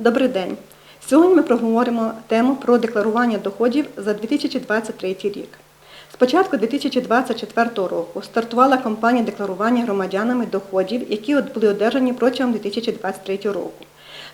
Добрий день. Сьогодні ми проговоримо тему про декларування доходів за 2023 рік. З початку 2024 року стартувала кампанія декларування громадянами доходів, які були одержані протягом 2023 року.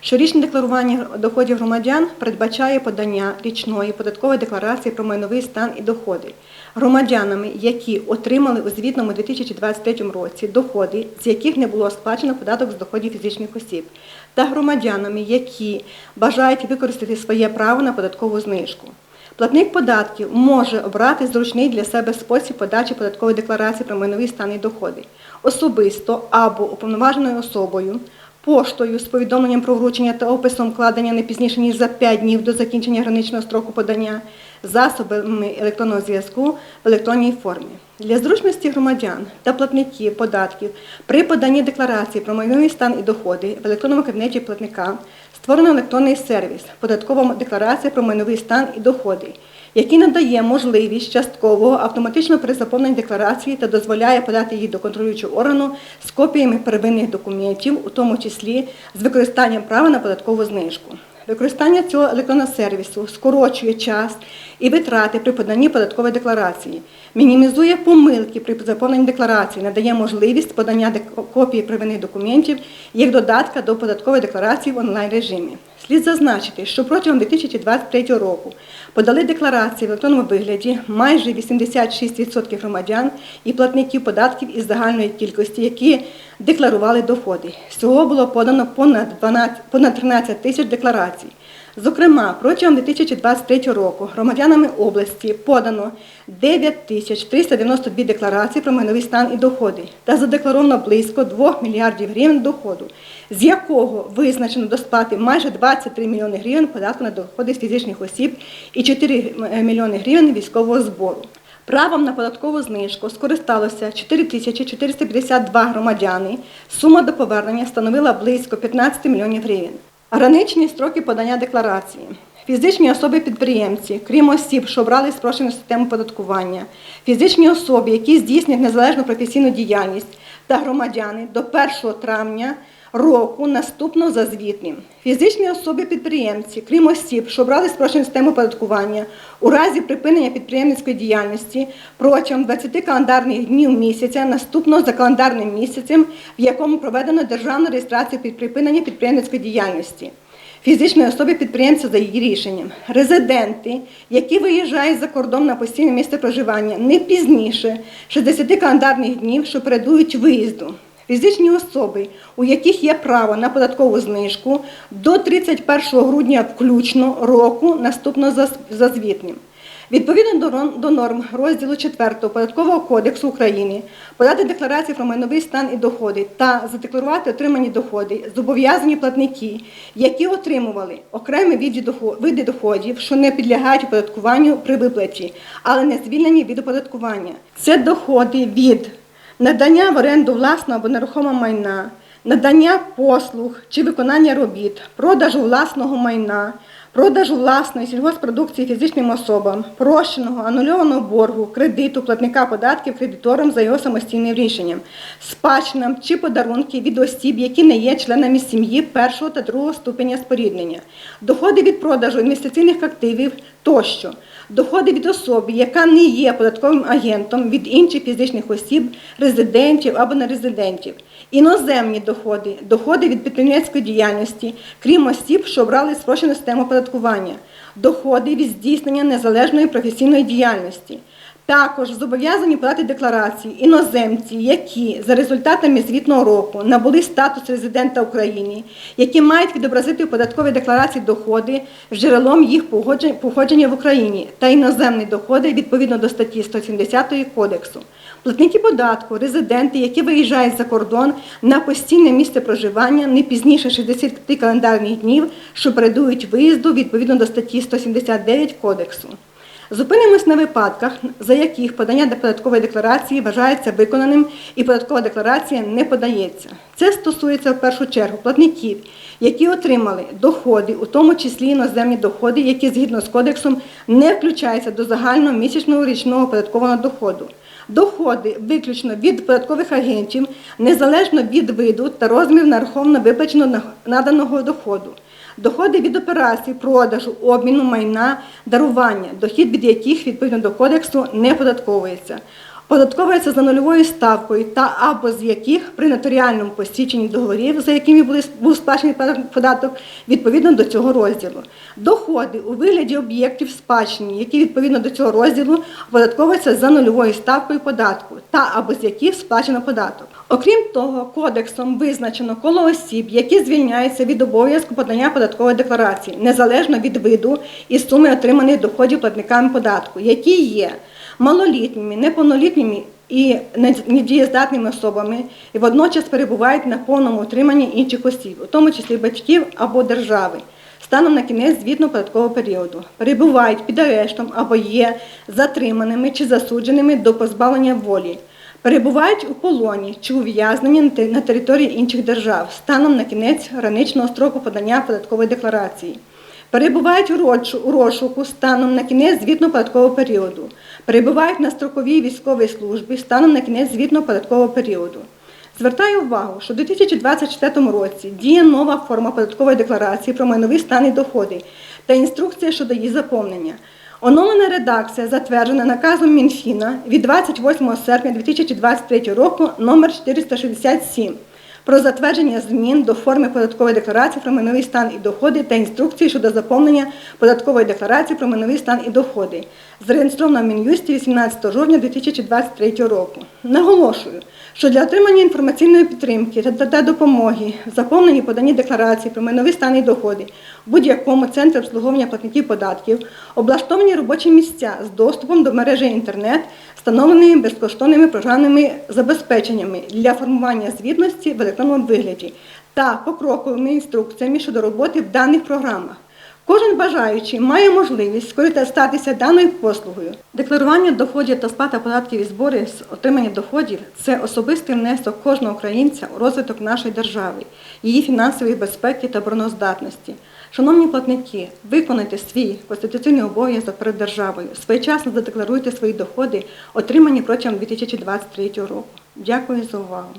Щорічне декларування доходів громадян передбачає подання річної податкової декларації про майновий стан і доходи громадянами, які отримали у звітному 2023 році доходи, з яких не було сплачено податок з доходів фізичних осіб, та громадянами, які бажають використати своє право на податкову знижку. Платник податків може обрати зручний для себе спосіб подачі податкової декларації про майновий стан і доходи особисто або уповноваженою особою, поштою з повідомленням про вручення та описом вкладення не пізніше ніж за 5 днів до закінчення граничного строку подання, засобами електронного зв'язку в електронній формі. Для зручності громадян та платників податків при поданні декларації про майновий стан і доходи в електронному кабінеті платника створено електронний сервіс Податкова декларація про майновий стан і доходи, який надає можливість часткового автоматичного перезаповнення декларації та дозволяє подати її до контролюючого органу з копіями первинних документів, у тому числі з використанням права на податкову знижку. Використання цього електронного сервісу скорочує час і витрати при поданні податкової декларації, мінімізує помилки при заповненні декларації, надає можливість подання копії первинних документів як додатка до податкової декларації в онлайн режимі. Слід зазначити, що протягом 2023 року подали декларації в електронному вигляді майже 86% громадян і платників податків із загальної кількості, які декларували доходи. Всього було подано понад 12, понад 13 тисяч декларацій. Зокрема, протягом 2023 року громадянами області подано 9 тисяч 392 декларації про майновий стан і доходи та задекларовано близько 2 мільярдів гривень доходу, з якого визначено до сплати майже 23 мільйони гривень податку на доходи з фізичних осіб і 4 мільйони гривень військового збору. Правом на податкову знижку скористалося 4452 громадяни. Сума до повернення становила близько 15 мільйонів гривень. Граничні строки подання декларації. Фізичні особи-підприємці, крім осіб, що обрали спрощену систему податкування, фізичні особи, які здійснюють незалежну професійну діяльність, та громадяни до 1 травня року наступного за звітним. Фізичні особи-підприємці, крім осіб, що обрали спрощену систему податкування, у разі припинення підприємницької діяльності протягом 20 календарних днів місяця, наступного за календарним місяцем, в якому проведено державну реєстрацію під припинення підприємницької діяльності. Фізичної особи підприємця за її рішенням. Резиденти, які виїжджають за кордон на постійне місце проживання не пізніше 60 календарних днів, що передують виїзду. Фізичні особи, у яких є право на податкову знижку до 31 грудня включно року наступного за- звітним. Відповідно до норм розділу 4 Податкового кодексу України подати декларації про майновий стан і доходи та задекларувати отримані доходи зобов'язані платники, які отримували окремі види доходів, що не підлягають оподаткуванню при виплаті, але не звільнені від оподаткування. Це доходи від надання в оренду власного або нерухомого майна, надання послуг чи виконання робіт, продажу власного майна, продажу власної сільгоспродукції фізичним особам, прощеного, анульованого боргу, кредиту платника податків кредиторам за його самостійним рішенням, спадщинам чи подарунки від осіб, які не є членами сім'ї першого та другого ступеня споріднення, доходи від продажу інвестиційних активів тощо. Доходи від особи, яка не є податковим агентом від інших фізичних осіб, резидентів або нерезидентів, іноземні доходи, доходи від підприємницької діяльності, крім осіб, що обрали спрощену систему оподаткування, доходи від здійснення незалежної професійної діяльності. Також зобов'язані подати декларації іноземці, які за результатами звітного року набули статус резидента України, які мають відобразити у податковій декларації доходи з джерелом їх походження в Україні та іноземні доходи відповідно до статті 170 Кодексу. Платники податку, резиденти, які виїжджають за кордон на постійне місце проживання не пізніше 60 календарних днів, що передують виїзду відповідно до статті 179 Кодексу. Зупинимось на випадках, за яких подання до податкової декларації вважається виконаним і податкова декларація не подається. Це стосується в першу чергу платників, які отримали доходи, у тому числі іноземні доходи, які згідно з кодексом не включаються до загального місячного річного податкового доходу. Доходи виключно від податкових агентів, незалежно від виду та розміру нараховано виплаченого наданого доходу. Доходи від операцій, продажу, обміну майна, дарування, дохід від яких відповідно до кодексу не податковується. Податковується за нульовою ставкою та або з яких при нотаріальному посвідченні договорів, за якими був сплачений податок, відповідно до цього розділу. Доходи у вигляді об'єктів спадщини, які відповідно до цього розділу оподатковуються за нульовою ставкою податку та або з яких сплачено податок. Окрім того, кодексом визначено коло осіб, які звільняються від обов'язку подання податкової декларації, незалежно від виду і суми отриманих доходів платниками податку, які є малолітніми, неповнолітніми і недієздатними особами, і водночас перебувають на повному утриманні інших осіб, у тому числі батьків або держави. Станом на кінець звітно-податкового періоду перебувають під арештом або є затриманими чи засудженими до позбавлення волі, перебувають у полоні чи ув'язнені на території інших держав станом на кінець граничного строку подання податкової декларації. Перебувають у розшуку станом на кінець звітно-податкового періоду. Перебувають на строковій військовій службі станом на кінець звітно-податкового періоду. Звертаю увагу, що у 2024 році діє нова форма податкової декларації про майновий стан і доходи та інструкція щодо її заповнення. Оновлена редакція затверджена наказом Мінфіна від 28 серпня 2023 року номер 467 про затвердження змін до форми податкової декларації про миновий стан і доходи та інструкції щодо заповнення податкової декларації про миновий стан і доходи, зареєстрована в Мін'юсті 18 жовтня 2023 року. Наголошую, що для отримання інформаційної підтримки та, допомоги в заповненні подані декларації про майновий стан і доходи будь-якому центрі обслуговування платників податків облаштовані робочі місця з доступом до мережі інтернет, встановленими безкоштовними програмними забезпеченнями для формування звітності в електронному вигляді та покроковими інструкціями щодо роботи в даних програмах. Кожен бажаючий має можливість скористатися даною послугою. Декларування доходів та сплата податків і зборів з отримання доходів це особистий внесок кожного українця у розвиток нашої держави, її фінансової безпеки та обороноздатності. Шановні платники, виконайте свій конституційний обов'язок перед державою. Своєчасно задекларуйте свої доходи, отримані протягом 2023 року. Дякую за увагу.